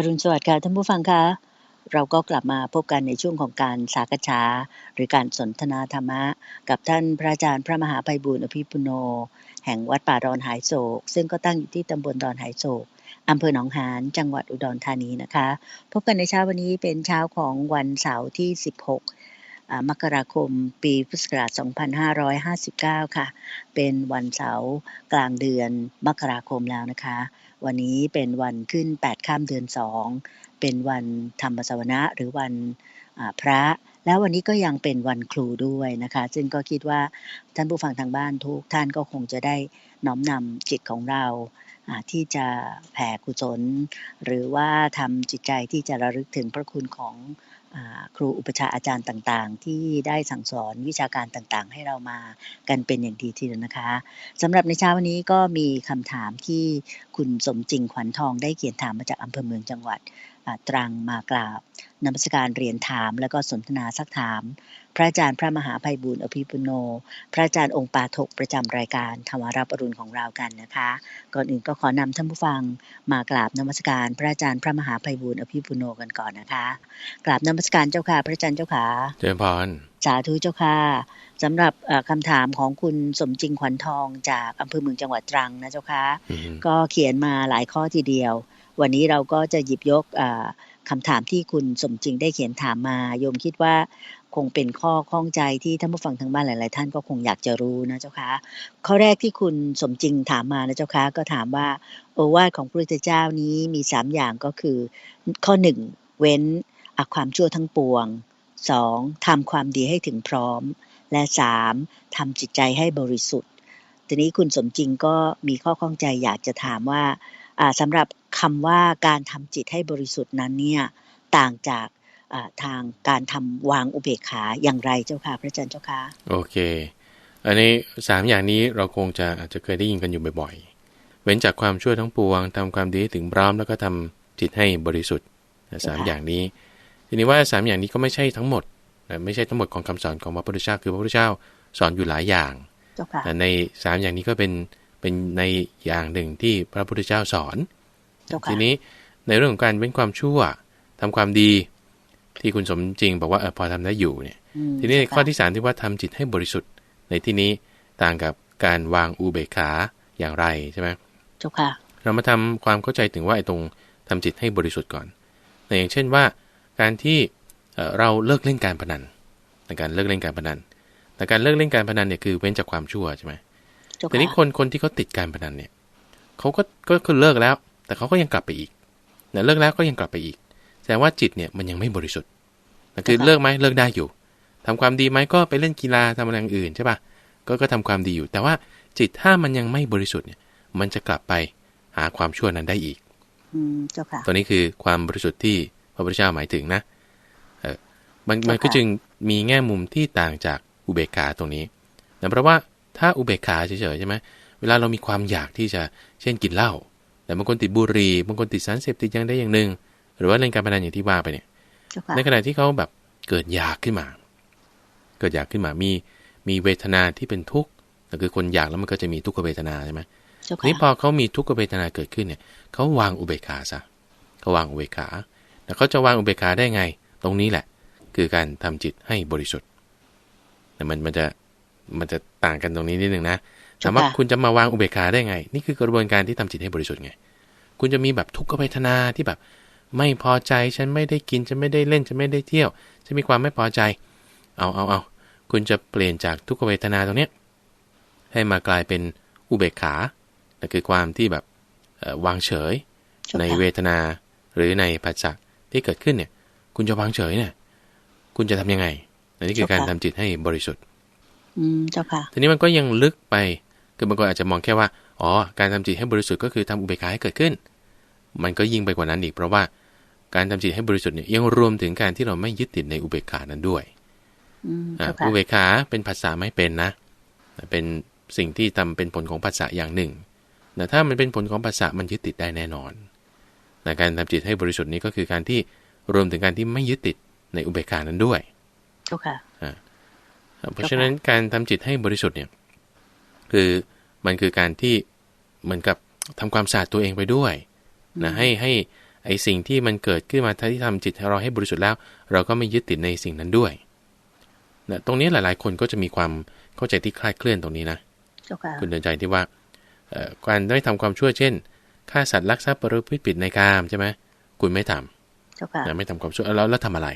อรุณสวัสดิ์ค่ะท่านผู้ฟังคะเราก็กลับมาพบกันในช่วงของการสากฉาหรือการสนทนาธรรมะ กับท่านพระอาจารย์พระมหาไพบุญอภิปุโน แห่งวัดป่าดอนหายโศก ซึ่งก็ตั้งอยู่ที่ตำบลดอนหายโศกอำเภอหนองหานจังหวัดอุดรธานีนะคะ พบกันในเช้าวันนี้เป็นเช้าของวันเสาร์ที่ 16 มกราคม ปีพุทธศักราช 2559 ค่ะ เป็นวันเสาร์กลางเดือนมกราคมแล้วนะคะ วันนี้เป็นวันขึ้น 8 ข้ามเดือน 2 เป็นวันธรรมสวนะหรือวันพระ แล้ววันนี้ก็ยังเป็นวันครูด้วยนะคะ ซึ่งก็คิดว่าท่านผู้ฟังทางบ้านทุกท่านก็คงจะได้น้อมนำจิตของเราที่จะแผ่กุศล หรือว่าทำจิตใจที่จะระลึกถึงพระคุณของ ครูอุปชาอาจารย์ต่างๆ ที่ได้สั่งสอนวิชาการต่างๆ ให้เรามากันเป็นอย่างดีทีเดียวนะคะสำหรับในเช้าวันนี้ก็มีคำถามที่คุณสมจริงขวัญทองได้เขียนถามมาจากอำเภอเมืองจังหวัดตรังมากราบนมัสการเรียนถาม แล้วก็สนทนาสักถาม พระอาจารย์พระมหาภัยบุญอภิปุโน พระอาจารย์องค์ปาถกประจำรายการธรรมารับอรุณของเรากันนะคะ ก่อนอื่นก็ขอนำท่านผู้ฟังมากราบนมัสการ พระอาจารย์พระมหาภัยบุญอภิปุโนกันก่อนนะคะกราบนมัสการเจ้าค่ะ พระอาจารย์เจ้าค่ะเจริญพรสาธุเจ้าค่ะสำหรับคำถามของคุณสมจริงขวัญทองจากอำเภอเมืองจังหวัดตรังนะเจ้าค่ะก็เขียนมาหลายข้อทีเดียว วันนี้เราก็จะหยิบยกคำถามที่คุณสมจริงได้เขียนถามมาโยมคิดว่า คงเป็นข้อข้องใจที่ท่านผู้ฟังทางบ้านหลาย ๆ ท่านก็คงอยากจะรู้นะเจ้าคะข้อแรกที่คุณสมจริงถามมานะเจ้าคะก็ถามว่าโอวาทของพระพุทธเจ้านี้มีสามอย่างก็คือ ข้อหนึ่งเว้นอความชั่วทั้งปวงสองทำความดีให้ถึงพร้อม และสามทำจิตใจให้บริสุทธิ์ ทีนี้คุณสมจริงก็มีข้อข้องใจอยากจะถามว่าสำหรับคำว่าการทำจิตให้บริสุทธิ์นั้นเนี่ยต่างจาก ทางการทำวางอุเบกขาอย่างไรเจ้าค่ะพระอาจารย์เจ้าค่ะโอเค อันนี้สามอย่างนี้เราคงจะอาจจะเคยได้ยินกันอยู่บ่อยๆ เว้นจากความชั่วทั้งปวงทำความดีถึงพร้อมแล้วก็ทำจิตให้บริสุทธิ์สามอย่างนี้ ทีนี้ว่าสามอย่างนี้ก็ไม่ใช่ทั้งหมดไม่ใช่ทั้งหมดของคำสอนของพระพุทธเจ้าคือพระพุทธเจ้าสอนอยู่หลายอย่างในสามอย่างนี้ก็เป็นเป็นในอย่างหนึ่งที่พระพุทธเจ้าสอน ทีนี้ในเรื่องของการเว้นความชั่วทำความดี ที่คุณสมจริงบอกว่าออพอทำได้อยู่เนี่ย ทีนี้ข้อที่สามที่ว่าทำจิตให้บริสุทธิ์ ในที่นี้ต่างกับการวางอุเบกขาอย่างไรใช่ไหมเจ้าค่ะ เรามาทำความเข้าใจถึงว่าไอ้ตรงทำจิตให้บริสุทธิ์ก่อนอย่างเช่นว่า การที่เราเลิกเล่นการพนันในการเลิกเล่นการพนัน แต่การเลิกเล่นการพนันเนี่ยคือเว้นจากความชั่วใช่ไหมแต่นี้คนคนที่เขาติดการพนันเนี่ยเขาก็ก็คือเลิกแล้ว แต่เขาก็ยังกลับไปอีกเนี่ยเลิกแล้วก็ยังกลับไปอีก แสดงว่าจิตเนี่ยมันยังไม่บริสุทธิ์คือเลิกไหมเลิกได้อยู่ทำความดีไหมก็ไปเล่นกีฬาทำอะไรอย่างอื่นใช่ปะก็ก็ทำความดีอยู่ แต่ว่าจิตถ้ามันยังไม่บริสุทธิ์เนี่ย มันจะกลับไปหาความชั่วนั้นได้อีกอืมเจ้าค่ะตัวนี้คือความบริสุทธิ์ที่พระพุทธเจ้าหมายถึงนะเออมันมันก็จึงมีแง่มุมที่ต่างจากอุเบกขาตรงนี้แต่เพราะว่าถ้าอุเบกขาเฉยๆใช่ไหมเวลาเรามีความอยากที่จะเช่นกินเหล้าแต่บางคนติดบุหรี่บางคนติดสารเสพติดยังได้อย่างหนึ่ง หรือว่าเล่นการพนันอย่างที่ว่าไปเนี่ย ในขณะที่เขาแบบเกิดอยากขึ้นมา เกิดอยากขึ้นมามีมีเวทนาที่เป็นทุกข์แต่คือคนอยากแล้วมันก็จะมีทุกขเวทนาใช่ไหมนี่พอเขามีทุกขเวทนาเกิดขึ้นเนี่ยเขาวางอุเบกขาซะเขาวางอุเบกขาแต่เขาจะวางอุเบกขาได้ไง ตรงนี้แหละ คือการทำจิตให้บริสุทธิ์แต่มันมันจะมันจะต่างกันตรงนี้นิดนึงนะถามว่าคุณจะมาวางอุเบกขาได้ไง นี่คือกระบวนการที่ทำจิตให้บริสุทธิ์ไง คุณจะมีแบบทุกขเวทนาที่แบบ ไม่พอใจฉันไม่ได้กินฉันไม่ได้เล่นฉันไม่ได้เที่ยวฉันมีความไม่พอใจ เอาเอาเอาคุณจะเปลี่ยนจากทุกขเวทนาตรงเนี้ยให้มากลายเป็นอุเบกขาแต่คือความที่แบบวางเฉยในเวทนาหรือในปัจจักที่เกิดขึ้นเนี่ย คุณจะวางเฉยเนี่ยคุณจะทํำยังไงอันนี้คือการทำจิตให้บริสุทธิ์ อืมเจ้าค่ะทีนี้มันก็ยังลึกไปคือบางคนอาจจะมองแค่ว่า อ๋อ การทำจิตให้บริสุทธิ์ก็คือทำอุเบกขาให้เกิดขึ้น มันก็ยิ่งไปกว่านั้นอีกเพราะว่า การทำจิตให้บริสุทธิ์เนี่ยยังรวมถึงการที่เราไม่ยึดติดในอุเบกขานั้นด้วยอุเบกขาเป็นภาษาไม่เป็นนะ เป็นสิ่งที่ทำเป็นผลของภาษาอย่างหนึ่งแต่ถ้ามันเป็นผลของภาษามันยึดติดได้แน่นอนแต่การทำจิตให้บริสุทธิ์นี้ก็คือการที่รวมถึงการที่ไม่ยึดติดในอุเบกขานั้นด้วยเจ้าค่ะเพราะฉะนั้นการทำจิตให้บริสุทธิ์เนี่ย คือมันคือการที่เหมือนกับทำความสะอาดตัวเองไปด้วยนะให้ให้ ไอ้สิ่งที่มันเกิดขึ้นมาที่ทำจิตเราให้บริสุทธิ์แล้ว เราก็ไม่ยึดติดในสิ่งนั้นด้วยนะตรงนี้หลาย ๆ คนก็จะมีความเข้าใจที่คลาดเคลื่อนตรงนี้นะเจ้าค่ะคุณเดินใจที่ว่าเอ่อการได้ทำความชั่วเช่นฆ่าสัตว์ลักทรัพย์ประพฤติผิดในกามใช่ไหมคุณไม่ทำเจ้าค่ะนะไม่ทำความชั่วแล้วแล้วทำอะไร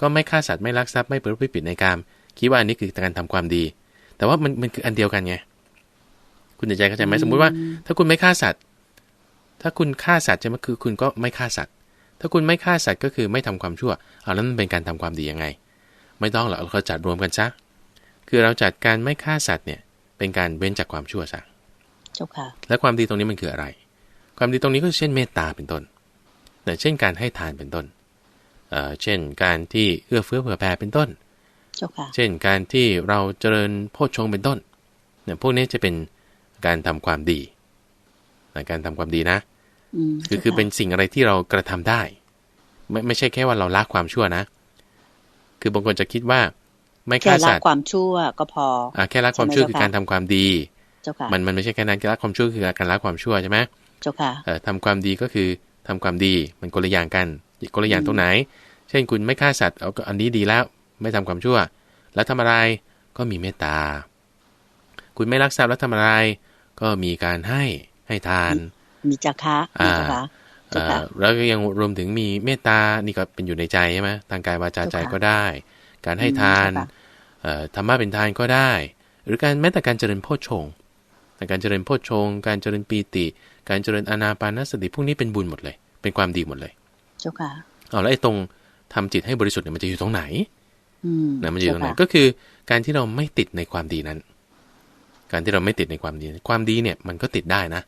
ก็ไม่ฆ่าสัตว์ไม่ลักทรัพย์ไม่ประพฤติผิดในกามคิดว่าอันนี้คือการทำความดี แต่ว่ามันมันคืออันเดียวกันไงคุณเดินใจเข้าใจไหมสมมุติว่า ถ้าคุณไม่ฆ่าสัตว์ ถ้าคุณฆ่าสัตว์ใช่ไหมคือคุณก็ไม่ฆ่าสัตว์ ถ้าคุณไม่ฆ่าสัตว์ก็คือไม่ทำความชั่วเอาแล้วมันเป็นการทำความดียังไง ไม่ต้องหรอกเราจัดรวมกันซะคือเราจัดการไม่ฆ่าสัตว์เนี่ยเป็นการเว้นจากความชั่วซะเจ้าค่ะ และความดีตรงนี้มันคืออะไร ความดีตรงนี้ก็เช่นเมตตาเป็นต้นแต่เช่นการให้ทานเป็นต้นเอ่อเช่นการที่เอื้อเฟื้อเผื่อแผ่เป็นต้น เจ้าค่ะ เช่นการที่เราเจริญโพชฌงค์เป็นต้นเนี่ยพวกนี้จะเป็นการทำความดีนะ การทำความดีนะอืมคือคือเป็นสิ่งอะไรที่เรากระทำได้ ไม่ไม่ใช่แค่ว่าเราละความชั่วนะ คือบางคนจะคิดว่า ไม่แค่ฆ่าละสัตว์ความชั่วก็พออะแค่ละความชั่วใช่ไหมคือเจ้าค่ะการทำความดีเจ้าค่ะมันมันไม่ใช่แค่นั้นการละความชั่วคือการละความชั่วใช่ไหมเจ้าค่ะเอ่อทำความดีก็คือทำความดีมันคนละอย่างกันคนละอย่างอืมตรงไหน เช่นคุณไม่ฆ่าสัตว์เอาก็อันนี้ดีแล้ว ไม่ทำความชั่ว แล้วทำอะไรก็มีเมตตา คุณไม่รักทรัพย์แล้วทำอะไร ก็มีการให้ ให้ทาน มีจักคะอ่ามีจักคะเอ่อแล้วก็ยังรวมถึงมีเมตตานี่ก็เป็นอยู่ในใจใช่ไหมทางกายวาจาใจเจ้าค่ะก็ได้ การให้ทานอืมเจ้าค่ะเอ่อธรรมะเป็นทานก็ได้ หรือการแม้แต่การเจริญโพชฌงค์แต่การเจริญโพชฌงค์การเจริญปีติ การเจริญอานาปานสติพวกนี้เป็นบุญหมดเลย เป็นความดีหมดเลย เจ้าค่ะเอาแล้วไอ้ตรงทำจิตให้บริสุทธิ์เนี่ยมันจะอยู่ตรงไหนอืมนะมันจะอยู่ตรงไหนเจ้าค่ะก็คือการที่เราไม่ติดในความดีนั้น การที่เราไม่ติดในความดี ความดีเนี่ย มันก็ติดได้นะ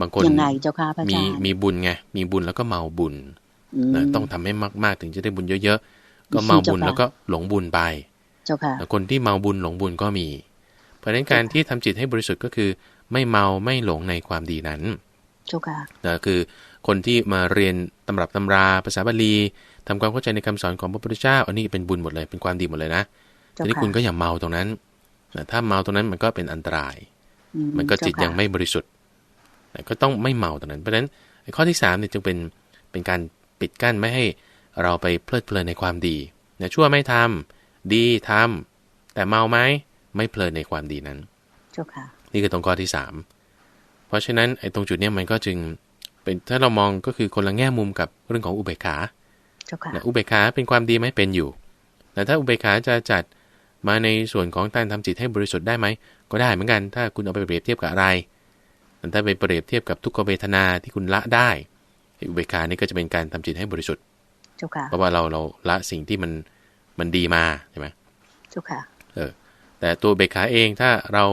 บางคนยังไงเจ้าค่ะพระอามีจารย์มีบุญไงมีบุญแล้วก็เมาบุญมนะต้องทำให้มาก ๆ ถึงจะได้บุญเยอะๆก็เมาบุญเจ้าค่ะแล้วก็หลงบุญไปเจ้าค่ะแต่คนที่เมาบุญหลงบุญก็มี เพราะฉะนั้นการที่ทำจิตให้บริสุทธิ์ก็คือ ไม่เมาไม่หลงในความดีนั้นเจ้าค่ะนะคือคนที่มาเรียนตำรับตำราภาษาบาลีทำความเข้าใจในคำสอนของพระพุทธเจ้าอันนี้เป็นบุญหมดเลยเป็นความดีหมดเลยนะเจ้าทีนี้ค่ะคุณก็อย่าเมาตรงนั้นนะถ้าเมาตรงนั้นมันก็เป็นอันตรายอืมันก็จิตเจ้าค่ะยังไม่บริสุทธิ์นะ ก็ต้องไม่เมาตรงนั้นเพราะฉะนั้นไอ้ข้อที่สามเนี่ยจึงเป็นเป็นการปิดกั้นไม่ให้เราไปเพลิดเพลินในความดีนะชั่วไม่ทำดีทำแต่เมาไหมไม่เพลินในความดีนั้นเจ้าค่ะนี่คือตรงข้อที่สามเพราะฉะนั้นไอ้ตรงจุดเนี้ยมันก็จึงเป็นถ้าเรามองก็คือคนละแง่มุมกับเรื่องของอุเบกขาเจ้าค่ะนะอุเบกขาเป็นความดีไหมเป็นอยู่ แต่ถ้าอุเบกขาจะจัดมาในส่วนของการทำจิตให้บริสุทธิ์ได้ไหมก็ได้เหมือนกัน ถ้าคุณเอาไปเปรียบเทียบกับอะไรแต่ ถ้าไปเปรียบเทียบกับทุกขเวทนาที่คุณละได้ไอ้อุเบกขานี่ก็จะเป็นการทำจิตให้บริสุทธิ์เจ้าค่ะเพราะว่าเราเราละสิ่งที่มันมันดีมาใช่ไหมเจ้าค่ะเออแต่ตัวอุเบกขาเองถ้าเรา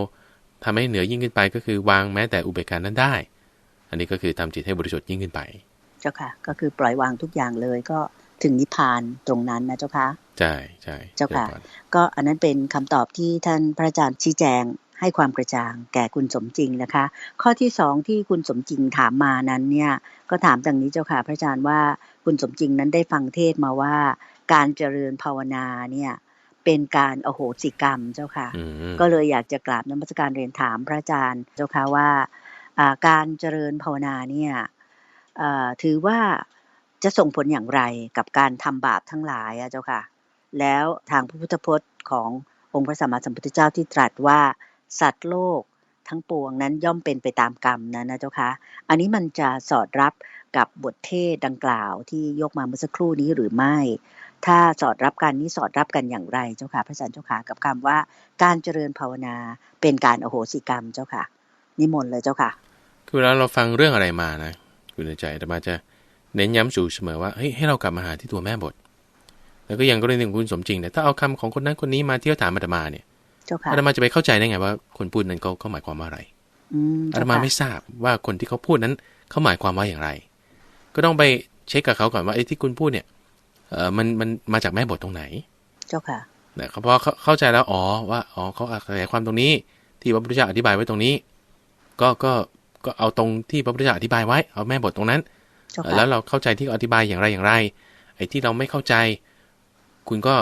ทำให้เหนือยิ่งขึ้นไปก็คือวางแม้แต่อุเบกขานั้นได้ อันนี้ก็คือทำจิตให้บริสุทธิ์ยิ่งขึ้นไป เจ้าค่ะ ก็คือปล่อยวางทุกอย่างเลยก็ถึงนิพพานตรงนั้นนะเจ้าค่ะใช่ใช่เจ้าค่ะดี๋ยวก่อนก็อันนั้นเป็นคำตอบที่ท่านพระอาจารย์ชี้แจง ให้ความกระจ่างแก่คุณสมจริงนะคะ ข้อที่สองที่คุณสมจริงถามมานั้นเนี่ยก็ถามดังนี้เจ้าค่ะพระอาจารย์ว่าคุณสมจริงนั้นได้ฟังเทศน์มาว่า การเจริญภาวนาเนี่ยเป็นการอโหสิกรรมเจ้าค่ะอืมก็เลยอยากจะกราบนมัสการเรียนถามพระอาจารย์เจ้าค่ะว่าอ่าการเจริญภาวนาเนี่ยอ่าถือว่าจะส่งผลอย่างไรกับการทำบาปทั้งหลายอะเจ้าค่ะ แล้วทางพระพุทธพจน์ขององค์พระสัมมาสัมพุทธเจ้าที่ตรัสว่า สัตว์โลกทั้งปวงนั้นย่อมเป็นไปตามกรรมนั้นะเจ้าค่ะอันนี้มันจะสอดรับกับบทเทศดังกล่าวที่ยกมาเมื่อสักครู่นี้หรือไม่ ถ้าสอดรับกันนี้สอดรับกันอย่างไรเจ้าค่ะพระอาจารย์เจ้าค่ะกับคำว่าการเจริญภาวนาเป็นการอโหสิกรรมเจ้าค่ะ นิมนต์เลยเจ้าค่ะ คือเวลาเราฟังเรื่องอะไรมานะคุณในใจแต่มาจะเน้นย้ำสู่เสมอว่าเฮ้ยให้เรากลับมาหาที่ตัวแม่บท แล้วก็ยังก็เรื่องของคุณสมจริงเนี่ยถ้าเอาคำของคนนั้นคนนี้มาเที่ยวถามอาตมาเนี่ย เจ้าค่ะอาตมาจะไปเข้าใจได้ไงว่า คนพูดนั้นเขาเขาหมายความว่าอะไรอืมอาเจ้ตมาค่ะไม่ทราบว่าคนที่เขาพูดนั้นเขาหมายความว่าอย่างไร ก็ต้องไปเช็คกับเขาก่อนว่าไอ้ที่คุณพูดเนี่ยเออมันมันมาจากแม่บทตรงไหน เจ้าค่ะนะเขาพอเขาเข้าใจแล้วอ๋อว่าอ๋อเขาขยายความตรงนี้ ที่พระพุทธเจ้าอธิบายไว้ตรงนี้ ก็ก็ก็เอาตรงที่พระพุทธเจ้าอธิบายไว้เอาแม่บทตรงนั้นเจ้าเออค่ะแล้วเราเข้าใจที่เขาอธิบายอย่างไรอย่างไร ไอ้ที่เราไม่เข้าใจ คุณก็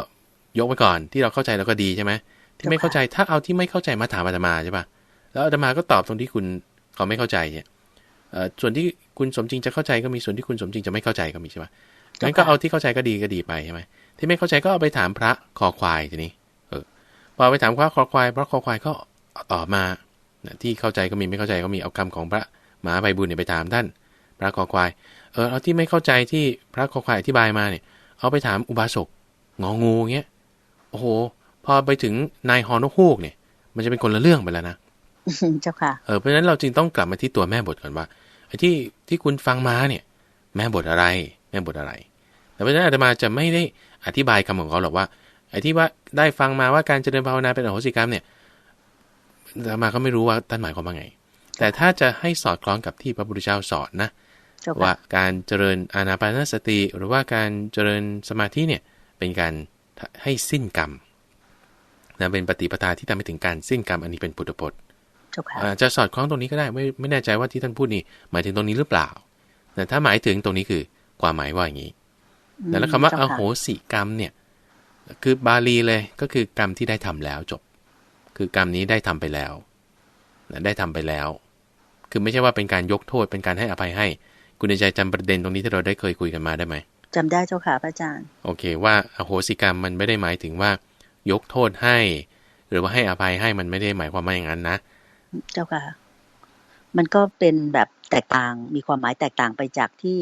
ยกไว้ก่อนที่เราเข้าใจเราก็ดีใช่ไหม ที่ไม่เข้าใจถ้าเอาที่ไม่เข้าใจมาถามอาตมาใช่ปะแล้วอาตมาก็ตอบตรงที่คุณเขาไม่เข้าใจเนี่ยเอเอ่อส่วนที่คุณสมจริงจะเข้าใจก็มีส่วนที่คุณสมจริงจะไม่เข้าใจก็มีใช่ไหมงั้นก็เอาที่เข้าใจก็ดีก็ดีไปใช่ไหมที่ไม่เข้าใจก็เอาไปถามพระคอควายทีนี้ เออ พอไปถามพระคอควายพระคอควายก็ตอบมาที่เข้าใจก็มีไม่เข้าใจก็มีเอาคำของพระมหาใบบุญเนี่ยไปถามท่าน พระคอควาย เออเอาที่ไม่เข้าใจที่พระคอควายอธิบายมาเนี่ย เอาไปถามอุบาสกงองูเงี้ย โอ้โห พอไปถึงนายฮอนกฮูกเนี่ย มันจะเป็นคนละเรื่องไปแล้วนะเจ้าค่ะเออเพราะฉะนั้นเราจึงต้องกลับมาที่ตัวแม่บทก่อนว่าไอ้ที่ที่คุณฟังมาเนี่ย แม่บทอะไร แม่บทอะไร แต่เพราะฉะนั้นอาตมาจะไม่ได้อธิบายคำของเขาหรอกว่าไอ้ที่ว่าได้ฟังมาว่าการเจริญภาวนาเป็นอโหสิกรรมเนี่ยอาตมาก็ไม่รู้ว่าท่านหมายความว่าไง แต่ถ้าจะให้สอดคล้องกับที่พระพุทธเจ้าสอนนะเจ้าว่าค่ะการเจริญอานาปานสติ หรือว่าการเจริญสมาธิเนี่ยเป็นการให้สิ้นกรรม นะเป็นปฏิปทาที่ทำให้ถึงการสิ้นกรรมอันนี้เป็นพุทธพจน์เจ้าค่ะอาจจะสอดคล้องตรงนี้ก็ได้ไม่ไม่แน่ใจว่าที่ท่านพูดนี่หมายถึงตรงนี้หรือเปล่าแต่ถ้าหมายถึงตรงนี้คือความหมายว่าอย่างนี้แต่แล้วคำว่าเจ้อค่ะโหสิกรรมเนี่ย คือบาลีเลยก็คือกรรมที่ได้ทำแล้วจบ คือกรรมนี้ได้ทำไปแล้วนะได้ทำไปแล้ว คือไม่ใช่ว่าเป็นการยกโทษเป็นการให้อภัยให้ คุณในใจจำประเด็นตรงนี้ที่เราได้เคยคุยกันมาได้ไหมจำได้เจ้าค่ะพระอาจารย์ โอเค ว่าอโหสิกรรมมันไม่ได้หมายถึงว่า ยกโทษให้ หรือว่าให้อภัยให้มันไม่ได้หมายความว่าอย่างนั้นนะ เจ้าค่ะ มันก็เป็นแบบแตกต่างมีความหมายแตกต่างไปจากที่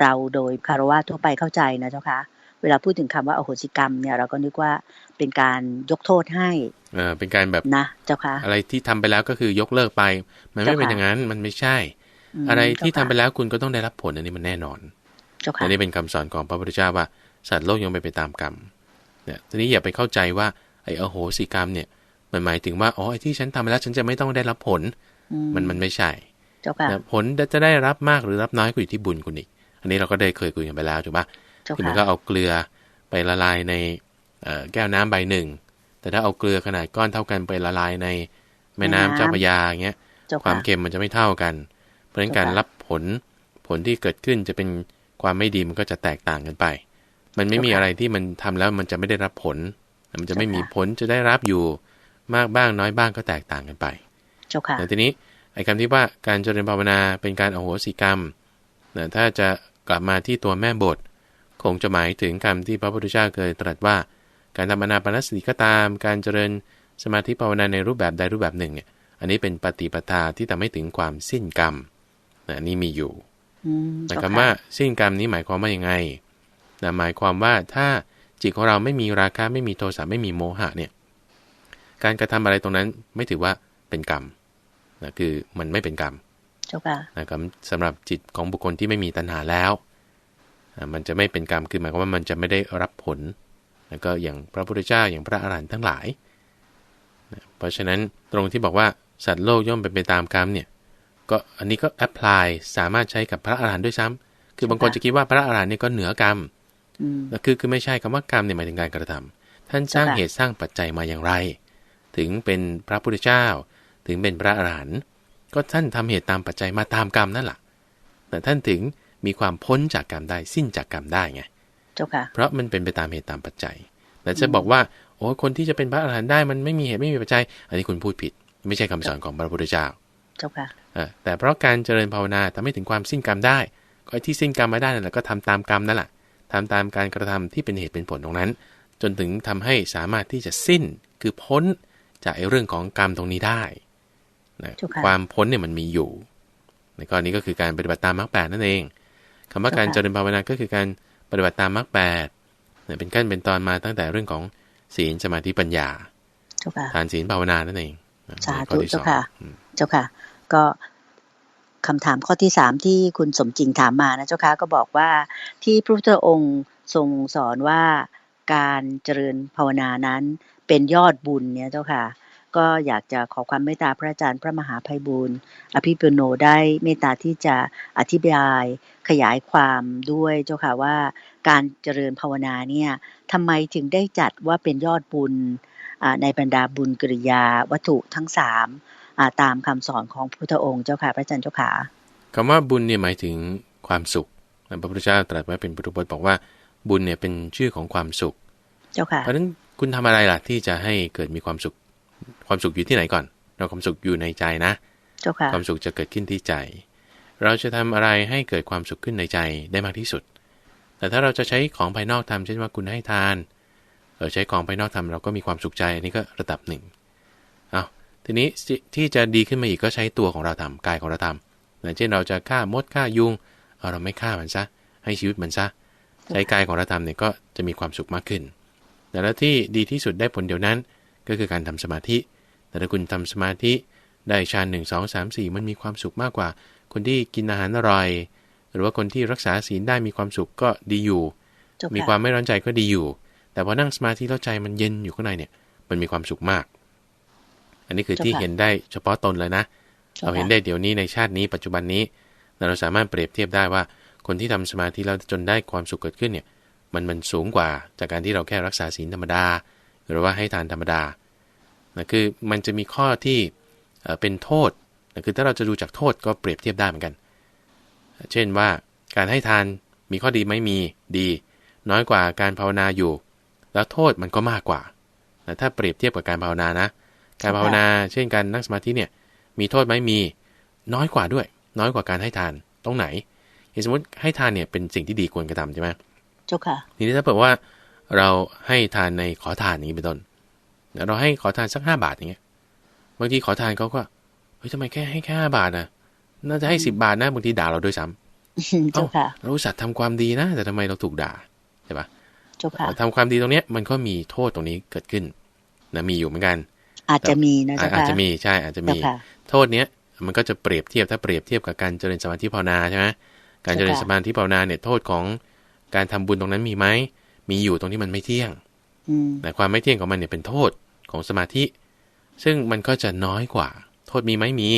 เราโดยคารวะทั่วไปเข้าใจนะเจ้าค่ะเวลาพูดถึงคำว่าอโหสิกรรมเนี่ยเราก็นึกว่าเป็นการยกโทษให้ เออเป็นการแบบนะเจ้าค่ะ อะไรที่ทำไปแล้วก็คือยกเลิกไป มันไม่เจ้าค่ะเป็นอย่างนั้นมันไม่ใช่มอะไรที่ทำเจ้าไปแล้วคุณก็ต้องได้รับผลอันนี้มันแน่นอนเจ้าค่ะอันนี้เป็นคำสอนของพระพุทธเจ้าว่าสัตว์โลกยังไปนไปตามกรรม เนี่ยทีนี้อย่าไปเข้าใจว่าไอ้อโหสิกรรมเนี่ยมันหมายถึงว่าอ๋อไอ้ที่ฉันทำไปแล้วฉันจะไม่ต้องได้รับผลอืมันมันไม่ใช่เจ้าค่ะนะผลจะได้รับมากหรือรับน้อยก็อยู่ที่บุญคุณอีก อันนี้เราก็ได้เคยคุยกันไปแล้วถูกปะเจ้าคือมันค่ะก็เอาเกลือไปละลายในเอ่อแก้วน้ำใบหนึ่ง แต่ถ้าเอาเกลือขนาดก้อนเท่ากันไปละลายในแม่น้ำเจ้าพระยาอย่างเงี้ยเจ้าควาค่ะมเค็มมันจะไม่เท่ากัน เพราะฉะนั้นการเจ้าค่ะรับผลผลที่เกิดขึ้นจะเป็นความไม่ดีมันก็จะแตกต่างกันไป มันไม่มีเจ้าค่ะอะไรที่มันทำแล้วมันจะไม่ได้รับผล มันจะไม่มีเจ้าค่ะผลจะได้รับอยู่มากบ้างน้อยบ้างก็แตกต่างกันไปเจ้าค่ะแต่ทีนี้ไอ้คำที่ว่าการเจริญภาวนาเป็นการอโหสิกรรมนะถ้าจะกลับมาที่ตัวแม่บท คงจะหมายถึงคำที่พระพุทธเจ้าเคยตรัสว่า การทำอนาปานสติก็ตาม การเจริญสมาธิภาวนาในรูปแบบใดรูปแบบหนึ่งเนี่ยอันนี้เป็นปฏิปทาที่ทำให้ถึงความสิ้นกรรมนะอันนี้มีอยู่อืมหมายเจ้าความค่ะว่าสิ้นกรรมนี้หมายความว่ายังไง นะหมายความว่าถ้าจิตของเราไม่มีราคะไม่มีโทสะไม่มีโมหะเนี่ยการกระทำอะไรตรงนั้นไม่ถือว่าเป็นกรรมนะคือมันไม่เป็นกรรมเจ้าค่ะนะครับสำหรับจิตของบุคคลที่ไม่มีตัณหาแล้วอ่ามันจะไม่เป็นกรรมคือหมายความว่ามันจะไม่ได้รับผลแล้วก็อย่างพระพุทธเจ้าอย่างพระอรหันต์ทั้งหลายนะเพราะฉะนั้นตรงที่บอกว่าสัตว์โลกย่อมเป็นไปตามกรรมเนี่ยก็อันนี้ก็แอพพลายสามารถใช้กับพระอรหันต์ด้วยซ้ำคือบางคนจะคิดว่าพระอรหันต์เนี่ยก็เหนือกรรมอืมนะ คือคือไม่ใช่คำว่ากรรมเนี่ยหมายถึงการกระทำท่านสร้างเจ้าค่ะเหตุสร้างปัจจัยมาอย่างไร ถึงเป็นพระพุทธเจ้า ถึงเป็นพระอรหันต์ก็ท่านทำเหตุตามปัจจัยมาตามกรรมนั่นแหละแต่ท่านถึงมีความพ้นจากกรรมได้สิ้นจากกรรมได้ไงเจ้าค่ะ เพราะมันเป็นไปตามเหตุตามปัจจัย แต่จะบอกว่าโอ้ยคนที่จะเป็นพระอรหันต์ได้มันไม่มีเหตุไม่มีปัจจัย อันนี้คุณพูดผิด ไม่ใช่คำสอนของพระพุทธเจ้า เจ้าค่ะเออแต่เพราะการเจริญภาวนาทำให้ถึงความสิ้นกรรมได้ก็ไอ้ที่สิ้นกรรมมาได้นั่นแหละก็ทำตามกรรมนั่นแหละ ทำตามการกระทำที่เป็นเหตุเป็นผลตรงนั้น จนถึงทำให้สามารถที่จะสิ้นคือพ้นจากไอ้เรื่องของกรรมตรงนี้ได้นะเจ้าค่ะความพ้นเนี่ยมันมีอยู่ ในกรณีก็คือการปฏิบัติตามมรรคแปดนั่นเองคำว่าเจ้าค่ะการเจริญภาวนาก็คือการปฏิบัติตามมรรคแปดเนี่ยเป็นขั้นเป็นตอนมาตั้งแต่เรื่องของศีลสมาธิปัญญาเจ้าค่ะทานศีลภาวนานั่นเองนะสาธุข้อที่สองเจ้าค่ะอืมเจ้าค่ะ ก็ คำถามข้อที่สามที่คุณสมจริงถามมานะเจ้าค่ะก็บอกว่าที่พระพุทธองค์ทรงสอนว่าการเจริญภาวนานั้นเป็นยอดบุญเนี่ยเจ้าค่ะ ก็อยากจะขอความเมตตาพระอาจารย์พระมหาภัยบูรณ์อภิปุโนได้เมตตาที่จะอธิบายขยายความด้วยเจ้าค่ะว่า การเจริญภาวนาเนี่ยทำไมถึงได้จัดว่าเป็นยอดบุญในบรรดาบุญกิริยาวัตถุทั้งสาม ตามคำสอนของพระพุทธองค์เจ้าค่ะพระอาจารย์เจ้าค่ะคำว่าบุญเนี่ยหมายถึงความสุขพระพุทธเจ้าตรัสไว้เป็นพุทธพจน์บอกว่าบุญเนี่ยเป็นชื่อของความสุข เจ้าค่ะเพราะฉะนั้นคุณทำอะไรล่ะที่จะให้เกิดมีความสุข ความสุขอยู่ที่ไหนก่อน เราความสุขอยู่ในใจนะ เจ้าค่ะ ความสุขจะเกิดขึ้นที่ใจ เราจะทำอะไรให้เกิดความสุขขึ้นในใจได้มากที่สุด แต่ถ้าเราจะใช้ของภายนอกทำเช่นว่าคุณให้ทานเออใช้ของภายนอกทำเราก็มีความสุขใจอันนี้ก็ระดับหนึ่ง เอา ทีนี้ที่จะดีขึ้นมาอีกก็ใช้ตัวของเราทำกายของเราทำอย่างเช่นเราจะฆ่ามดฆ่ายุงเอาเราไม่ฆ่ามันซะ ให้ชีวิตมันซะ ใช้กายของเราทำเนี่ยก็จะมีความสุขมากขึ้น แต่แล้วที่ดีที่สุดได้ผลเดียวนั้น ก็คือการทำสมาธิ แต่ถ้าคุณทำสมาธิได้ฌานหนึ่งสองสามสี่มันมีความสุขมากกว่า คนที่กินอาหารอร่อย หรือว่าคนที่รักษาศีลได้มีความสุขก็ดีอยู่ มีความไม่ร้อนใจก็ดีอยู่ แต่พอนั่งสมาธิแล้วใจมันเย็นอยู่ข้างในเนี่ย มันมีความสุขมาก อันนี้คือที่เห็นได้เฉพาะตนเลยนะ เราเห็นได้เดี๋ยวนี้ในชาตินี้ปัจจุบันนี้ เราสามารถเปรียบเทียบได้ว่า คนที่ทำสมาธิแล้วจนได้ความสุขเกิดขึ้นเนี่ย มันมันสูงกว่าจากการที่เราแค่รักษาศีลธรรมดา หรือว่าให้ทานธรรมดานะคือมันจะมีข้อที่เป็นโทษนะคือถ้าเราจะดูจากโทษก็เปรียบเทียบได้เหมือนกัน เช่นว่าการให้ทานมีข้อดีไหมมีดี น้อยกว่าการภาวนาอยู่ แล้วโทษมันก็มากกว่าแต่ถ้าเปรียบเทียบกับการภาวนานะ การภาวนา เช่นการนั่งสมาธิเนี่ย มีโทษไหมมี น้อยกว่าด้วย น้อยกว่าการให้ทานตรงไหนอย่างสมมติให้ทานเนี่ยเป็นสิ่งที่ดีควรกระทำใช่ไหมเจ้าค่ะทีนี้ถ้าเปิดว่าเราให้ทานในขอทานอย่างนี้เป็นต้นเราให้ขอทานสักห้าบาทอย่างเงี้ย บางทีขอทานเขาก็เฮ้ยทำไมแค่ให้แค่ห้าบาทนะน่าจะให้สิบาทนะบางทีด่าเราด้วยซ้ำเจ้าค่ะเราสัตว์ทำความดีนะ แต่ทำไมเราถูกด่าใช่ปะเจ้าค่ะทำความดีตรงเนี้ยมันก็มีโทษตรงนี้เกิดขึ้นนะมีอยู่เหมือนกัน อาจจะมีนะเจ้าค่ะอาจจะมีใช่อาจจะมี โทษเนี้ยมันก็จะเปรียบเทียบถ้าเปรียบเทียบกับการเจริญสมาธิภาวนาใช่ไหมการเจริญสมาธิภาวนาเนี่ยโทษของการทำบุญตรงนั้นมีไหมมีอยู่ตรงที่มันไม่เที่ยงแต่ความไม่เที่ยงของมันเนี่ยเป็นโทษของสมาธิ ซึ่งมันก็จะน้อยกว่า โทษมีไหมมี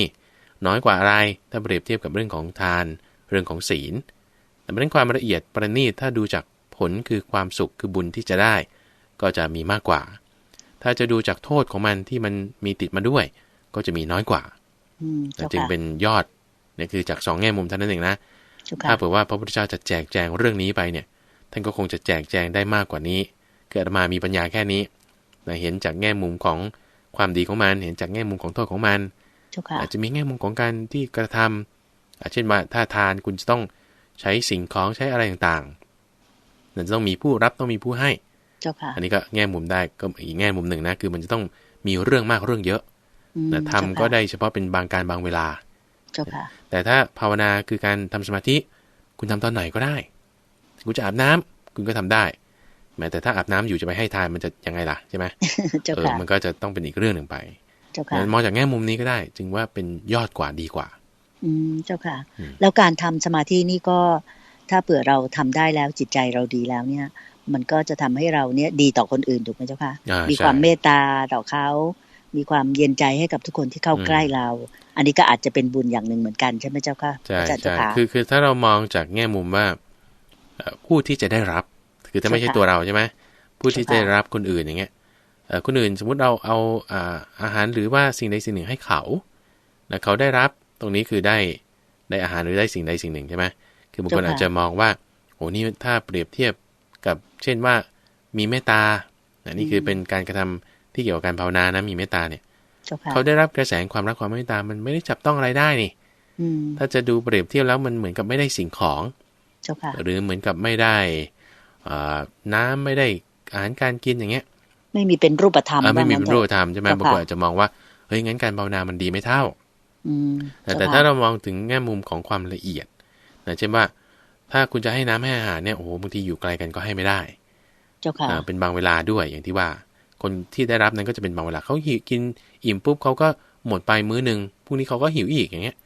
น้อยกว่าอะไร ถ้าเปรียบเทียบกับเรื่องของทาน เรื่องของศีล แต่เรื่องความละเอียดประณีตถ้าดูจากผลคือความสุขคือบุญที่จะได้ ก็จะมีมากกว่า ถ้าจะดูจากโทษของมันที่มันมีติดมาด้วย ก็จะมีน้อยกว่าจึงเป็นยอดนี่คือจากสองแง่มุมเท่านั้นเองนะถ้าเผื่อว่าพระพุทธเจ้าจะแจกแจงเรื่องนี้ไปเนี่ย ท่านก็คงจะแจกแจงได้มากกว่านี้เกิดมามีปัญญาแค่นี้เห็นจากแง่มุมของความดีของมัน เห็นจากแง่มุมของโทษของมันอาจจะมีแง่มุมของการที่กระทำเช่นว่าถ้าทานคุณจะต้องใช้สิ่งของใช้อะไรต่างๆนั่นจะต้องมีผู้รับต้องมีผู้ให้ อันนี้ก็แง่มุมได้ก็อีกแง่มุมหนึ่งนะคือมันจะต้องมีเรื่องมากเรื่องเยอะนะทำก็ได้เฉพาะเป็นบางการบางเวลาแต่ถ้าภาวนาคือการทำสมาธิ คุณทำตอนไหนก็ได้คุณจะอาบน้ำคุณก็ทำได้แม้แต่ถ้าอาบน้ำอยู่จะไปให้ทานมันจะยังไงล่ะใช่ไหมเออมันก็จะต้องเป็นอีกเรื่องหนึ่งไปมองจากแง่มุมนี้ก็ได้ จึงว่าเป็นยอดกว่าดีกว่า อืมเจ้าค่ะ แล้วการทำสมาธินี่ก็ถ้าเผื่อเราทำได้แล้วจิตใจเราดีแล้วเนี่ย มันก็จะทำให้เราเนี่ยดีต่อคนอื่นถูกไหมเจ้าค่ะมีความเมตตาต่อเขามีความเย็นใจให้กับทุกคนที่เข้าใกล้เรา อันนี้ก็อาจจะเป็นบุญอย่างหนึ่งเหมือนกันใช่ไหมเจ้าค่ะใช่ใช่คือคือถ้าเรามองจากแง่มุมว่าผู้ที่จะได้รับ คือถ้าไม่ใช่ตัวเราใช่ไหมผู้ที่จะรับคนอื่นอย่างเงี้ยคนอื่นสมมุติเราเอาอาหารหรือว่าสิ่งใดสิ่งหนึ่งให้เขาแล้วเขาได้รับตรงนี้คือได้ได้อาหารหรือได้สิ่งใดสิ่งหนึ่งใช่ไหมคือ บางคนอาจจะมองว่าโอ้นี่ถ้าเปรียบเทียบ กับเช่นว่ามีเมตตาอันนี้คือเป็นการกระทำที่เกี่ยวกับการภาวนานะมีเมตตาเนี่ยเขาได้รับกระแสความรักความเมตตามันไม่ได้จับต้องอะไรได้นี่ถ้าจะดูเปรียบเทียบแล้วมันเหมือนกับไม่ได้สิ่งของหรือเหมือนกับไม่ได้น้ำไม่ได้อาหารการกินอย่างเงี้ย ไม่มีเป็นรูปธรรมไม่มีเป็นรูปธรรมใช่ไหมบางคนอาจจะมองว่าเฮ้ยงั้นการภาวนามันดีไม่เท่าแต่แต่ถ้าเรามองถึงแง่มุมของความละเอียดนะเช่นว่า ถ้าคุณจะให้น้ำให้อาหารเนี่ยโอ้โหบางทีอยู่ไกลกันก็ให้ไม่ได้ เจ้าค่ะเป็นบางเวลาด้วยอย่างที่ว่า คนที่ได้รับนั้นก็จะเป็นบางเวลาเขาหิวกินอิ่มปุ๊บเขาก็หมดไปมื้อหนึ่งพรุ่งนี้เขาก็หิวอีกอย่างเงี้ย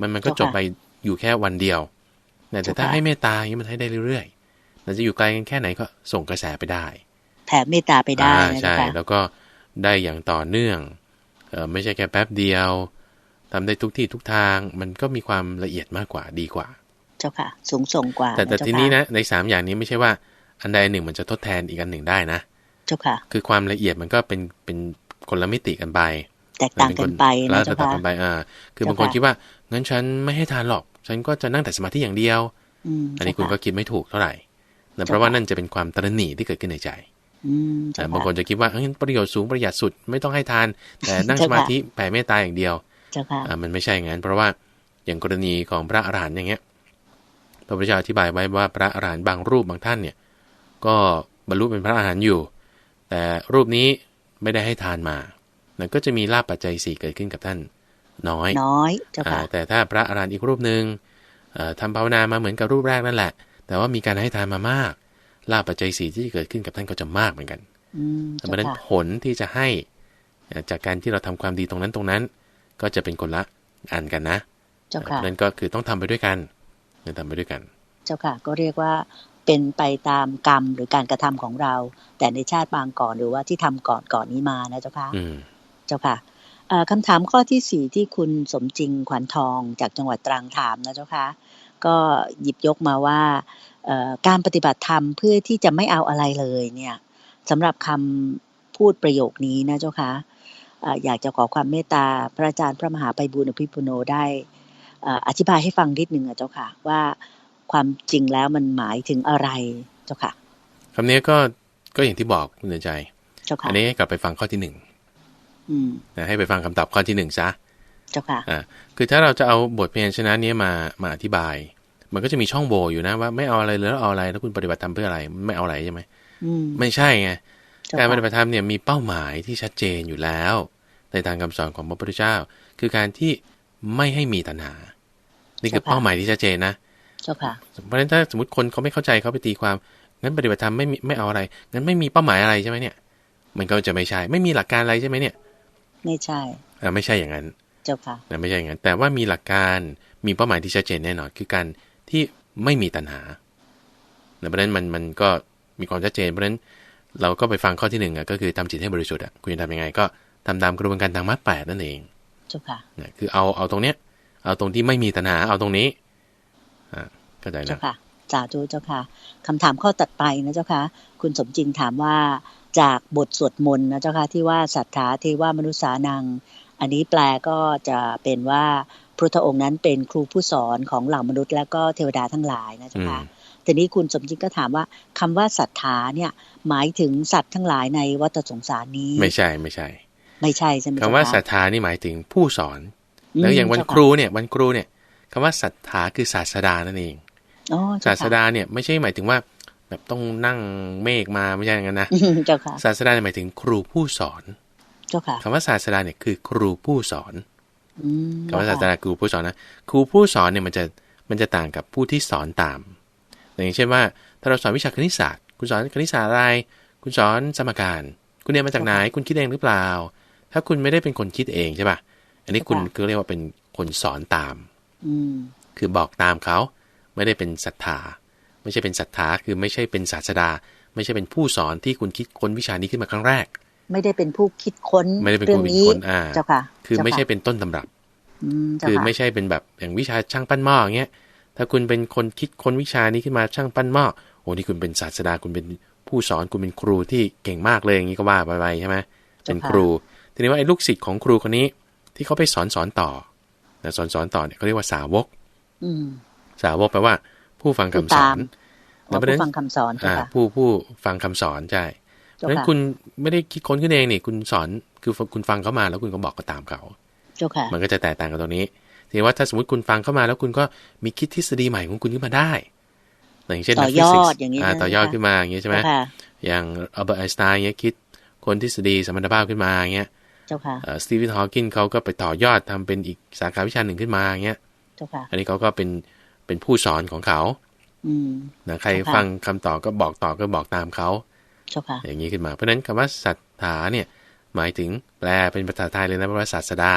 มันมันก็จบไปอยู่แค่วันเดียวแต่ถ้าให้เมตตาอย่างนี้มันให้ได้เรื่อยเราจะอยู่ไกลกันแค่ไหนก็ส่งกระแสไปได้ แผ่เมตตาไปได้ใช่แล้วก็ได้อย่างต่อเนื่องเออไม่ใช่แค่แป๊บเดียวทำได้ทุกที่ทุกทาง มันก็มีความละเอียดมากกว่าดีกว่า เจ้าค่ะ สูงส่งกว่า แต่แต่ทีนี้นะในสามอย่างนี้ไม่ใช่ว่า อันใดหนึ่งมันจะทดแทนอีกอันหนึ่งได้นะ เจ้าค่ะ คือความละเอียดมันก็เป็นเป็นคนละมิติกันไปแตกต่างกันไปแล้วแตกต่างกันไปอ่าคือบางคนคิดว่างั้นฉันไม่ให้ทานหรอก ฉันก็จะนั่งแต่สมาธิอย่างเดียวอันนี้คุณก็คิดไม่ถูกเท่าไหร่นะเพราะว่านั่นจะเป็นความตระหนี่ที่เกิดขึ้นในใจแต่บางคนจะคิดว่าประโยชน์สูงประหยัดสุดไม่ต้องให้ทาน แต่นั่งสมาธิแผ่เมตตาอย่างเดียวมันไม่ใช่อย่างนั้น เพราะว่าอย่างกรณีของพระอรหันต์อย่างเงี้ย พระพุทธเจ้าอธิบายไว้ว่าพระอรหันต์บางรูปบางท่านเนี่ยก็บรรลุเป็นพระอรหันต์อยู่ แต่รูปนี้ไม่ได้ให้ทานมานั่นก็จะมีลาบปัจจัยสี่เกิดขึ้นกับท่านน้อยน้อยเจ้าอ่าค่ะแต่ถ้าพระอรหันต์อีกรูปหนึ่งเอ่อทำภาวนามาเหมือนกับรูปแรกนั่นแหละ แต่ว่ามีการให้ทานมามาก ลาบปัจจัยสี่ที่เกิดขึ้นกับท่านก็จะมากเหมือนกันอืมเพราะฉะนั้นเจ้าค่ะผลที่จะให้เอ่อจากการที่เราทำความดีตรงนั้นตรงนั้น ก็จะเป็นคนละอันกันนะเจ้าเพค่ะราะฉะนั้นก็คือต้องทำไปด้วยกัน ต้องทำไปด้วยกัน เจ้าค่ะ ก็เรียกว่าเป็นไปตามกรรมหรือการกระทำของเรา แต่ในชาติบางก่อนหรือว่าที่ทำก่อนก่อนนี้มานะเจ้าค่ะอืมเจ้าค่ะเอ่อคำถามข้อที่สี่ที่คุณสมจริงขวัญทองจากจังหวัดตรังถามนะเจ้าค่ะก็หยิบยกมาว่าเอ่อการปฏิบัติธรรมเพื่อที่จะไม่เอาอะไรเลยเนี่ยสำหรับคำพูดประโยคนี้นะเจ้าค่ะเอ่ออยากจะขอความเมตตาพระอาจารย์พระมหาไปบุญอภิปุโนได้เอ่ออธิบายให้ฟังนิดนึงอะเจ้าค่ะ ว่าความจริงแล้วมันหมายถึงอะไรเจ้าค่ะคำนี้ก็ก็อย่างที่บอกคุณเดินใจเจ้าค่ะอันนี้ให้กลับไปฟังข้อที่หนึ่งอืมนะให้ไปฟังคำตอบข้อที่หนึ่งซะเจ้าค่ะอ่าคือถ้าเราจะเอาบทเพียนชนะนี้มามาอธิบาย มันก็จะมีช่องโหว่อยู่นะว่าไม่เอาอะไรเลยแล้วเอาอะไรแล้วคุณปฏิบัติธรรมเพื่ออะไรไม่เอาอะไรใช่ไหมอืมไม่ใช่ไงเจ้าการปค่ะฏิบัติธรรมเนี่ยมีเป้าหมายที่ชัดเจนอยู่แล้ว ในทางคำสอนของพระพุทธเจ้า คือการที่ ไม่ให้มีตัณหา นี่คือเป้าหมายที่ชัดเจนนะเจ้าค่ะเพราะฉะนั้นถ้าสมมติคนเขาไม่เข้าใจเขาไปตีความงั้นปฏิบัติธรรมไม่มีไม่เอาอะไรงั้นไม่มีเป้าหมายอะไรใช่ไหมเนี่ย มันก็จะไม่ใช่ ไม่มีหลักการอะไรใช่ไหมเนี่ย ไม่ใช่อ่าไม่ใช่อย่างนั้น เจ้าค่ะนะไม่ใช่อย่างนั้น แต่ว่ามีหลักการมีเป้าหมายที่ชัดเจนแน่นอนคือการที่ไม่มีตัณหาเพราะฉะนั้นมันมันก็มีความชัดเจนเพราะฉะนั้นเราก็ไปฟังข้อที่หนึ่งอะก็คือทำจิตให้บริสุทธิ์อะคุณจะทำยังไงก็ทำตามกระบวนการทางมรรคแปดนั่นเอง เจ้าค่ะนะคือเอาเอาตรงเนี้ย เอาตรงที่ไม่มีตัณหาเอาตรงนี้อ่าเข้าใจเจ้านะค่ะสาธุเจ้าค่ะคำถามข้อตัดไปนะเจ้าค่ะ คุณสมจริงถามว่าจากบทสวดมนต์นะเจ้าค่ะที่ว่าสัทธาเทวามนุษย์สานัง อันนี้แปลก็จะเป็นว่าพระพุทธองค์นั้นเป็นครูผู้สอนของเหล่ามนุษย์และก็เทวดาทั้งหลายนะเจ้าอืมค่ะทีนี้คุณสมจริงก็ถามว่าคำว่าศรัทธาเนี่ยหมายถึงสัตว์ทั้งหลายในวัฏสงสารนี้ ไม่ใช่ไม่ใช่ ไม่ใช่ใช่ไหมคำว่าศเจ้รัทธานี่หมายถึงผู้สอนอืมแล้วอย่างวันเจ้ะครูเนี่ยวันครูเนี่ยคำว่าศรัทธาคือศาสดานั่นเองอ๋อศาเจ้าสค่ะดาเนี่ยไม่ใช่หมายถึงว่า แบบต้องนั่งเมฆมาไม่ใช่อย่างนั้นนะอืมเจ้าค่ะศาสดาเนี่ยหมายถึงครูผู้สอนเจ้าค่ะคำว่าศาสดาเนี่ยคือครูผู้สอนอืมคำว่าศาสดาครูผู้สอนนะครูผู้สอนเนี่ยมันจะมันจะต่างกับผู้ที่สอนตาม อย่างเช่นว่า ถ้าเราสอนวิชาคณิตศาสตร์ คุณสอนคณิตศาสตร์อะไร คุณสอนสมการ คุณเรียนมาจากไหน คุณคิดเองหรือเปล่า ถ้าคุณไม่ได้เป็นคนคิดเองใช่ป่ะ อันนี้คุณก็เรียกว่าเป็นคนสอนตาม อืมคือบอกตามเขาไม่ได้เป็นศรัทธา ไม่ใช่เป็นศรัทธาคือไม่ใช่เป็นศาสดา ไม่ใช่เป็นผู้สอนที่คุณคิดค้นวิชานี้ขึ้นมาครั้งแรก ไม่ได้เป็นผู้คิดค้นไม่ได้เป็นเรื่ผู้องคิดนี้ค้นอ่าเจ้าค่ะ คือไม่ใช่เจ้าเป็นต้นตำรับอืมเจ้าคือค่ะไม่ใช่เป็นแบบอย่างวิชาช่างปั้นหม้ออย่างเงี้ย ถ้าคุณเป็นคนคิดค้นวิชานี้ขึ้นมาช่างปั้นหม้อโอ้นี่คุณเป็นศาสดาคุณเป็นผู้สอนคุณเป็นครูที่เก่งมากเลยอย่างนี้ก็ว่าไปๆใช่ไหมเป็นครู ทีนี้ว่าไอ้ลูกศิษย์ของครูคนนี้ ที่เขาไปสอนสอนต่อนะสอนสอนต่อเนี่ยเขาเรียกว่าสาวกอืมสาวกแปลว่า ผู้ฟังคำผู้สตาอมนขอประเด็ผู้นฟังคำสอนเจ้าอ่าค่ะผู้ผู้ฟังคำสอนใช่เพเจ้าราะฉะนั้นค่ะคุณไม่ได้คิดค้นขึ้นเองนี่คุณสอนคือคุณฟังเข้ามาแล้วคุณก็บอกก็ตามเขาเจ้าค่ะมันก็จะแตกต่างกันตรงนี้ทีนี้ว่าถ้าสมมติคุณฟังเข้ามาแล้วคุณก็มีคิดทฤษฎีใหม่ของคุณขึ้นมาได้ อย่างเช่นต่นัอกยฟิอสิกดส์อย่างนี้อ่านะต่อยอดเจ้าขึ้นมาอย่างนี้ใช่ไหมค่ะอย่างอัลเบิร์ตไอน์สไตน์เงี้ยคิดคนทฤษฎีสมรรถภาพขึ้นมาอย่างเงี้ย เจ้าค่ะสตีเวนฮอว์กินเขาก็ไปต่อยอดทำเป็นอีกสาขาวิชาหนึ่งขึ้นมาอย่างเงี้ยเจ้าค่ะ อันนี้เขาก็เป็นเป็นผู้สอนของเขาอืมนะใครค่ะฟังคำตอบก็บอกต่อก็บอกตามเขาเจ้าค่ะ อย่างนี้ขึ้นมา เพราะฉะนั้นคำว่าศรัทธาเนี่ย หมายถึงแปลเป็นภาษาไทยเลยนะแปลว่าศาสดา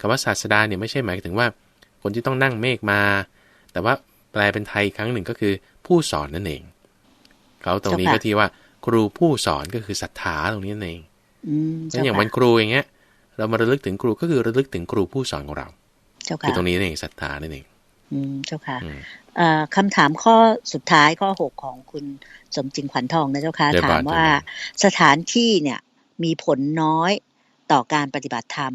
คำว่าศาสดาเนี่ยไม่ใช่หมายถึงว่า คนที่ต้องนั่งเมฆมา แต่ว่าแปลเป็นไทยอีกครั้งหนึ่งก็คือผู้สอนนั่นเองเขาตรงนี้เจ้าค่ะก็ที่ว่าครูผู้สอนก็คือศรัทธาตรงนี้นั่นเอง อืมแล้วเจ้าอย่างค่ะวันครูอย่างเงี้ย เรามาระลึกถึงครูก็คือระลึกถึงครูผู้สอนของเราเจ้าคือค่ะตรงนี้นั่นเองศรัทธานั่นเองอืมเจ้าค่ะอืมเอ่อคำถามข้อสุดท้ายข้อหกของคุณสมจริงขวัญทองนะเจ้าค่ะเดี๋ยวถาก่อมนว่าเดี๋ยวก่อนสถานที่เนี่ยมีผลน้อยต่อการปฏิบัติธรรม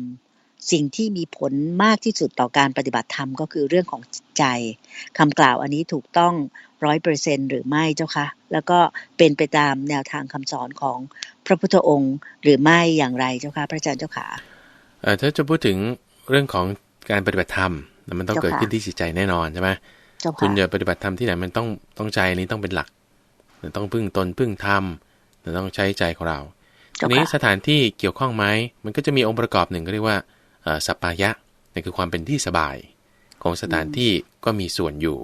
สิ่งที่มีผลมากที่สุดต่อการปฏิบัติธรรมก็คือเรื่องของจิตใจคำกล่าวอันนี้ถูกต้องร้อยเปอร์เซ็นหรือไม่เจ้าค่ะแล้วก็เป็นไปตามแนวทางคำสอนของพระพุทธองค์หรือไม่อย่างไรเจ้าค่ะพระอาจารย์เจ้าค่ะเอ่อถ้าจะพูดถึงเรื่องของการปฏิบัติธรรมแต่มันต้องเจ้าเกิดค่ะขึ้นที่จิตใจแน่นอนใช่ไหมเจ้าคุณค่ะจะปฏิบัติธรรมที่ไหนมันต้องต้องใจอันนี้ต้องเป็นหลักมันต้องพึ่งตนพึ่งธรรมมันต้องใช้ใจของเราทีเจ้านี้ค่ะสถานที่เกี่ยวข้องไหมมันก็จะมีองค์ประกอบหนึ่งก็เรียกว่าเอ่อ สัปปายะนั่นคือความเป็นที่สบายของสถานที่ก็มีส่วนอยู่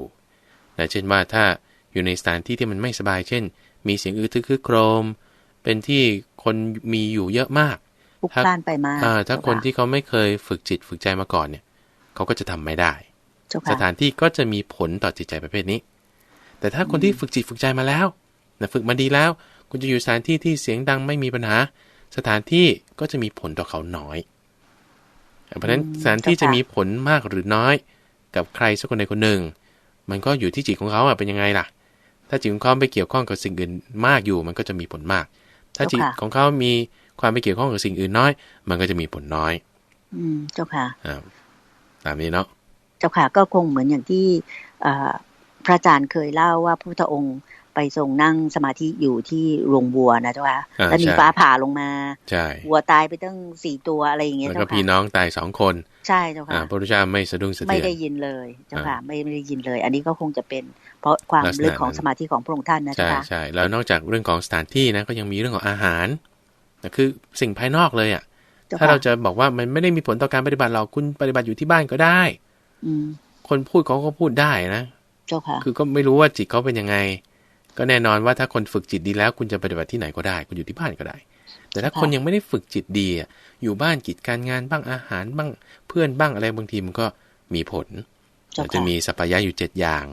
นะเช่นว่าถ้าอยู่ในสถานที่ที่มันไม่สบาย เช่น มีเสียงอื้อทึกคึกโครม เป็นที่คนมีอยู่เยอะมากพลุกพล่านไปมาอ่าถ้าเจ้คนที่เขาไม่เคยฝึกจิตฝึกใจมาก่อนเนี่ย เขาก็จะทำไม่ได้เจ้าสค่ะถานที่ก็จะมีผลต่อจิตใจประเภทนี้ แต่ถ้าคนที่ฝึกจิตฝึกใจมาแล้วนะฝึกมาดีแล้ว คุณจะอยู่สถานที่ที่เสียงดังไม่มีปัญหา สถานที่ก็จะมีผลต่อเขาน้อย เพราะฉะนั้นสถานที่จะมีผลมากหรือน้อย กับใครสักคนใดคนหนึ่ง มันก็อยู่ที่จิตของเขาอะเป็นยังไงล่ะ ถ้าจิตของเขาไปเกี่ยวข้องกับสิ่งอื่นมากอยู่ มันก็จะมีผลมาก ถ้าจิตของเขามีความไปเกี่ยวข้องกับสิ่งอื่นน้อย มันก็จะมีผลน้อย อืมเจ้าค่ะอ่าตามนี้เนาะเจ้าค่ะก็คงเหมือนอย่างที่เอ่อพระอาจารย์เคยเล่าว่าพระพุทธองค์ ไปทรงนั่งสมาธิอยู่ที่โรงวัวนะเจ้าค่ะอ่าแล้วมีใช่ฟ้าผ่าลงมาใช่วัวตายไปตั้งสี่ตัวอะไรอย่างเงี้ยแล้วเจ้าก็พี่ค่ะน้องตายสองคนใช่เจ้าอ่าค่ะพระพุทธเจ้าไม่สะดุ้งสะไม่เทือนได้ยินเลยเจ้าค่ะอ่าไม่ไม่ได้ยินเลย อันนี้ก็คงจะเป็นเพราะความลักษณะลึกของนั้นสมาธิของพระองค์ท่านนะใช่เจ้าค่ะใช่แล้วนอกจากเรื่องของสถานที่นะก็ยังมีเรื่องของอาหารนะคือสิ่งภายนอกเลยอะเจ้าถ้าค่ะเราจะบอกว่ามันไม่ได้มีผลต่อการปฏิบัติเราคุณปฏิบัติอยู่ที่บ้านก็ได้ อืมคนพูดเขาก็พูดได้นะเจ้าค่ะ คือก็ไม่รู้ว่าจิตเขาเป็นยังไง ก็แน่นอนว่าถ้าคนฝึกจิตดีแล้ว คุณจะปฏิบัติที่ไหนก็ได้ คุณอยู่ที่บ้านก็ได้ แต่ถ้าคนยังไม่ได้ฝึกจิตดีอะอยู่บ้านกิจการงานบ้างอาหารบ้างเพื่อนบ้างอะไรบางทีมันก็มีผลเจ้าจะค่ะมีสัพพยะอยู่เจ็ดอย่าง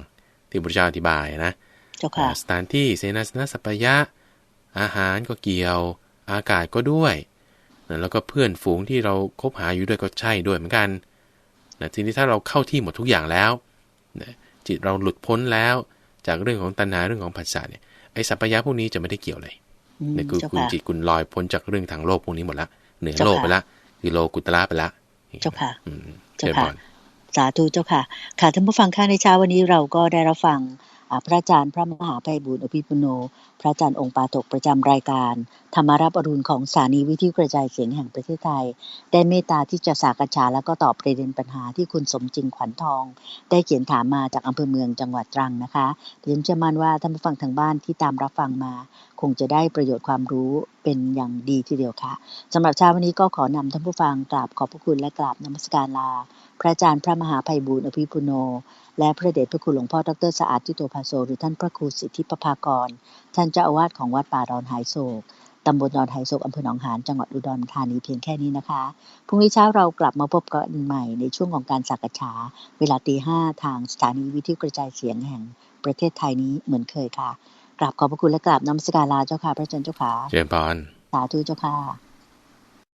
ที่พระพุทธเจ้าอธิบายนะเจ้าค่ะสถานที่เสนาสนะสัพพยะ อาหารก็เกี่ยว อากาศก็ด้วยนะแล้วก็เพื่อนฝูงที่เราคบหาอยู่ด้วยก็ใช่ด้วยเหมือนกันนะทีนี้ถ้าเราเข้าที่หมดทุกอย่างแล้วนะจิตเราหลุดพ้นแล้ว จากเรื่องของตัณหาเรื่องของผัสสะเนี่ยไอ้สัพพยะพวกนี้จะไม่ได้เกี่ยวเลยอืมเนี่ยคือเจ้าคุณค่ะจิตคุณลอยพ้นจากเรื่องทางโลกพวกนี้หมดละเหนือเจ้าโลกค่ะไปละคือโลกุตละไปละเจ้าค่ะอืมเจ้าเชิญค่ะพรสาธุเจ้าค่ะ ค่ะท่านผู้ฟังค่ะในเช้าวันนี้เราก็ได้รับฟังอ่า พระอาจารย์พระมหาไพบูลย์อภิปุโน พระอาจารย์องค์ปาถกประจำรายการ ธรรมารับอรุณของสถานีวิทยุกระจายเสียงแห่งประเทศไทย ได้เมตตาที่จะสากษาและก็ตอบประเด็นปัญหาที่คุณสมจริงขวัญทอง ได้เขียนถามมาจากอำเภอเมืองจังหวัดตรังนะคะดิฉันเชื่อมั่นว่าท่านผู้ฟังทางบ้านที่ตามรับฟังมา คงจะได้ประโยชน์ความรู้เป็นอย่างดีทีเดียวค่ะสำหรับเช้าวันนี้ก็ขอนำท่านผู้ฟังกราบขอบพระคุณและกราบนมัสการลา พระอาจารย์พระมหาไพบูลย์อภิปุโน และพระเดชพระคุณหลวงพ่อดรสะอาดทิโตภาโซหรือท่านพระครูสิทธิประภากร ท่านเจ้าอาวาสของวัดป่าดอนหายโศกตำบลดอนหายโศกอำเภอหนองหานจังหวัดอุดรธานีเพียงแค่นี้นะคะ พรุ่งนี้เช้าเรากลับมาพบกันใหม่ในช่วงของการสักษาเวลาตีห้าทางสถานีวิทยุกระจายเสียงแห่งประเทศไทยนี้เหมือนเคยค่ะ กราบขอบพระคุณและกราบนมัสการลาเจ้าค่ะ พระอาจารย์เจ้าค่ะเชิญพรสาธุเจ้าค่ะ